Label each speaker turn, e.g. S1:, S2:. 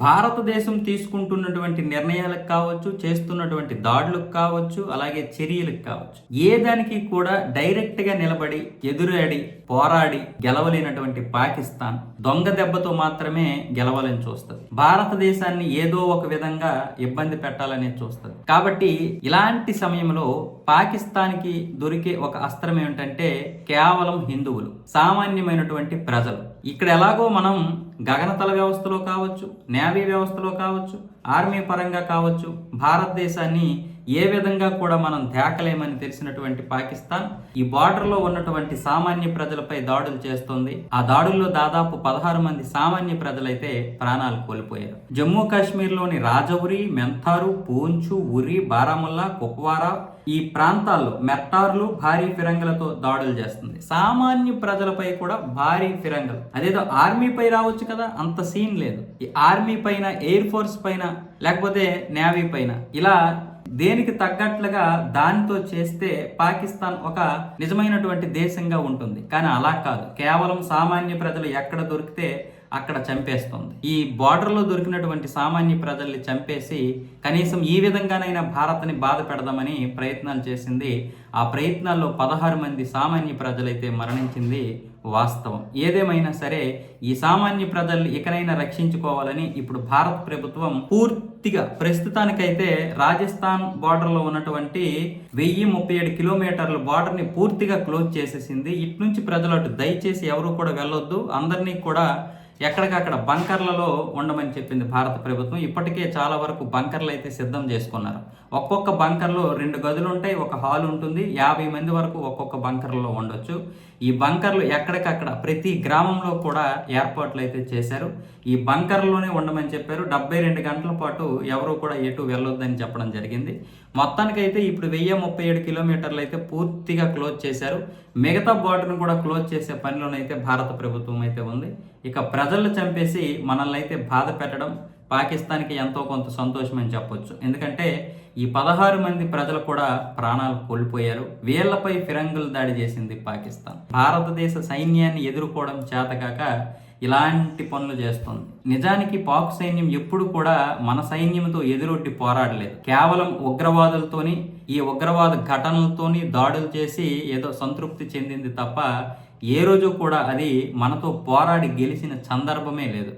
S1: భారతదేశం తీసుకుంటున్నటువంటి నిర్ణయాలకు కావచ్చు చేస్తున్నటువంటి దాడులకు కావచ్చు అలాగే చర్యలకు కావచ్చు ఏ దానికి కూడా డైరెక్ట్గా నిలబడి ఎదురాడి పోరాడి గెలవలేనటువంటి పాకిస్తాన్ దొంగ దెబ్బతో మాత్రమే గెలవాలని చూస్తుంది. భారతదేశాన్ని ఏదో ఒక విధంగా ఇబ్బంది పెట్టాలని చూస్తుంది. కాబట్టి ఇలాంటి సమయంలో పాకిస్తాన్కి దొరికే ఒక అస్త్రం ఏమిటంటే కేవలం హిందువులు సామాన్యమైనటువంటి ప్రజలు. ఇక్కడ ఎలాగో మనం గగనతల వ్యవస్థలో కావచ్చు నేవీ వ్యవస్థలో కావచ్చు ఆర్మీ పరంగా కావచ్చు భారతదేశాన్ని ఏ విధంగా కూడా మనం తేకలేమని తెలిసినటువంటి పాకిస్తాన్ ఈ బార్డర్లో ఉన్నటువంటి సామాన్య ప్రజలపై దాడులు చేస్తుంది. ఆ దాడుల్లో దాదాపు పదహారు మంది సామాన్య ప్రజలైతే ప్రాణాలు కోల్పోయారు. జమ్మూ కాశ్మీర్లోని రాజౌరి మెంతారు పూంచు ఉరి బారాముల్లా కుప్వారా ఈ ప్రాంతాల్లో మెట్టార్లు భారీ ఫిరంగులతో దాడులు చేస్తుంది. సామాన్య ప్రజలపై కూడా భారీ ఫిరంగులు. అదేదో ఆర్మీపై రావచ్చు కదా అంత సీన్ లేదు. ఈ ఆర్మీ పైన ఎయిర్ ఫోర్స్ పైన లేకపోతే నేవీ పైన ఇలా దేనికి తగ్గట్లుగా దానితో చేస్తే పాకిస్తాన్ ఒక నిజమైనటువంటి దేశంగా ఉంటుంది. కానీ అలా కాదు. కేవలం సామాన్య ప్రజలు ఎక్కడ దొరికితే అక్కడ చంపేస్తుంది. ఈ బార్డర్లో దొరికినటువంటి సామాన్య ప్రజల్ని చంపేసి కనీసం ఈ విధంగానైనా భారత్ని బాధ పెడదామని ప్రయత్నాలు చేసింది. ఆ ప్రయత్నాల్లో పదహారు మంది సామాన్య ప్రజలైతే మరణించింది. వాస్తవం. ఏదేమైనా సరే ఈ సామాన్య ప్రజల్ని ఇకనైనా రక్షించుకోవాలని ఇప్పుడు భారత ప్రభుత్వం పూర్తిగా ప్రస్తుతానికైతే రాజస్థాన్ బార్డర్లో ఉన్నటువంటి వెయ్యి ముప్పై ఏడు కిలోమీటర్ల బార్డర్ని పూర్తిగా క్లోజ్ చేసేసింది. ఇటు నుంచి ప్రజలు అటు దయచేసి ఎవరు కూడా వెళ్ళొద్దు. అందరినీ కూడా ఎక్కడికక్కడ బంకర్లలో ఉండమని చెప్పింది భారత ప్రభుత్వం. ఇప్పటికే చాలా వరకు బంకర్లు అయితే సిద్ధం చేసుకున్నారు. ఒక్కొక్క బంకర్లో రెండు గదులు ఉంటాయి ఒక హాల్ ఉంటుంది. యాభై మంది వరకు ఒక్కొక్క బంకర్లో ఉండొచ్చు. ఈ బంకర్లు ఎక్కడికక్కడ ప్రతి గ్రామంలో కూడా ఏర్పాట్లు అయితే చేశారు. ఈ బంకర్లోనే ఉండమని చెప్పారు. డెబ్బై రెండు గంటల పాటు ఎవరు కూడా ఎటు వెళ్ళొద్దని చెప్పడం జరిగింది. మొత్తానికైతే ఇప్పుడు వెయ్యి ముప్పై ఏడు కిలోమీటర్లు అయితే పూర్తిగా క్లోజ్ చేశారు. మిగతా బార్డర్ను కూడా క్లోజ్ చేసే పనిలోనైతే భారత ప్రభుత్వం అయితే ఉంది. ఇక ప్రజలు చంపేసి మనల్ని అయితే బాధ పెట్టడం పాకిస్తాన్కి ఎంతో కొంత సంతోషం అని చెప్పొచ్చు. ఎందుకంటే ఈ పదహారు మంది ప్రజలు కూడా ప్రాణాలు కోల్పోయారు. వీళ్ళపై ఫిరంగులు దాడి చేసింది పాకిస్తాన్. భారతదేశ సైన్యాన్ని ఎదుర్కోవడం చేతకాక ఇలాంటి పనులు చేస్తుంది. నిజానికి పాక్ సైన్యం ఎప్పుడు కూడా మన సైన్యంతో ఎదురొట్టి పోరాడలేదు. కేవలం ఉగ్రవాదులతోని ఈ ఉగ్రవాద ఘటనలతోని దాడులు చేసి ఏదో సంతృప్తి చెందింది తప్ప ఏ రోజు కూడా అది మనతో పోరాడి గెలిచిన సందర్భమే లేదు.